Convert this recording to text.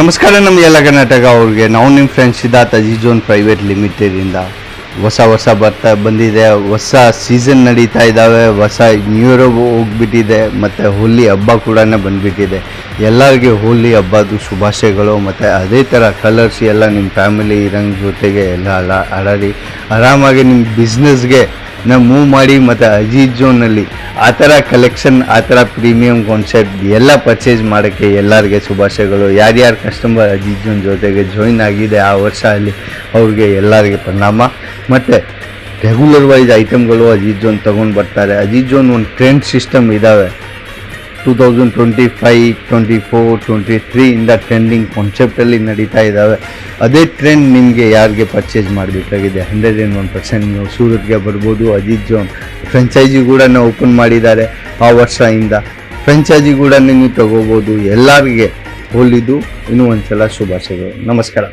ನಮಸ್ಕಾರ ನಮ್ಮ ಎಲ್ಲ ಕರ್ನಾಟಕ ಅವ್ರಿಗೆ. ನಾವು ನಿಮ್ಮ ಫ್ರೆಂಡ್ಸ್ ಸಿದ್ಧಾರ್ಥ ಅಜಿಜೋನ್ ಪ್ರೈವೇಟ್ ಲಿಮಿಟೆಡಿಂದ ಹೊಸ ಹೊಸ ಬರ್ತಾ ಬಂದಿದೆ. ಹೊಸ ಸೀಸನ್ ನಡೀತಾ ಇದ್ದಾವೆ ಹೊಸ ನ್ಯೂ ಇಯರ್ ಹೋಗ್ಬಿಟ್ಟಿದೆ. ಮತ್ತು ಹೋಲಿ ಹಬ್ಬ ಕೂಡ ಬಂದುಬಿಟ್ಟಿದೆ. ಎಲ್ಲರಿಗೆ ಹೋಲಿ ಹಬ್ಬದ ಶುಭಾಶಯಗಳು. ಮತ್ತು ಅದೇ ಥರ ಕಲರ್ಸ್ ಎಲ್ಲ ನಿಮ್ಮ ಫ್ಯಾಮಿಲಿ ಇರೋಂಗ್ ಜೊತೆಗೆ ಎಲ್ಲ ಅಲ ಅಡಾಡಿ ಆರಾಮಾಗಿ ನಿಮ್ಮ ಬಿಸ್ನೆಸ್ಗೆ ನಾವು ಮೂವ್ ಮಾಡಿ ಮತ್ತು ಅಜೀಜ್ ಜೋನಲ್ಲಿ ಆ ಥರ ಕಲೆಕ್ಷನ್ ಆ ಥರ ಪ್ರೀಮಿಯಂ ಕಾನ್ಸೆಪ್ಟ್ ಎಲ್ಲ ಪರ್ಚೇಸ್ ಮಾಡೋಕ್ಕೆ ಎಲ್ಲರಿಗೆ ಶುಭಾಶಯಗಳು. ಯಾರ್ಯಾರು ಕಸ್ಟಮರ್ ಅಜೀಜ್ ಜೋನ್ ಜೊತೆಗೆ ಜಾಯಿನ್ ಆಗಿದೆ ಆ ವರ್ಷ ಅಲ್ಲಿ ಅವ್ರಿಗೆ ಎಲ್ಲರಿಗೆ ಪರಿಣಾಮ. ಮತ್ತು ರೆಗ್ಯುಲರ್ ವೈಸ್ ಐಟಮ್ಗಳು ಅಜೀಜ್ ಜೋನ್ ತೊಗೊಂಡು ಬರ್ತಾರೆ. ಅಜೀಜ್ ಜೋನ್ ಒಂದು ಟ್ರೆಂಡ್ ಸಿಸ್ಟಮ್ ಇದ್ದಾವೆ two thousand twenty five twenty four twenty trending ಕಾನ್ಸೆಪ್ಟಲ್ಲಿ ನಡೀತಾ ಇದ್ದಾವೆ ಅದೇ ಟ್ರೆಂಡ್ ನಿಮಗೆ ಯಾರಿಗೆ ಪರ್ಚೇಸ್ ಮಾಡಬೇಕಾಗಿದೆ? ಹಂಡ್ರೆಡ್ ಆ್ಯಂಡ್ ಒನ್ ಪರ್ಸೆಂಟ್ ನೀವು ಸೂರತ್ಗೆ ಬರ್ಬೋದು, ಅಜಿತ್ ಜೋನ್. ಫ್ರೆಂಚೈಸಿ ಕೂಡ ಓಪನ್ ಮಾಡಿದ್ದಾರೆ ಆ ವರ್ಷದಿಂದ. ಫ್ರೆಂಚೈಸಿ ಕೂಡ ನೀವು ತಗೋಬೋದು. ಎಲ್ಲರಿಗೆ ಹೋಲಿದು ಇನ್ನೂ ಒಂದು ಸಲ ಶುಭಾಶಯಗಳು. ನಮಸ್ಕಾರ.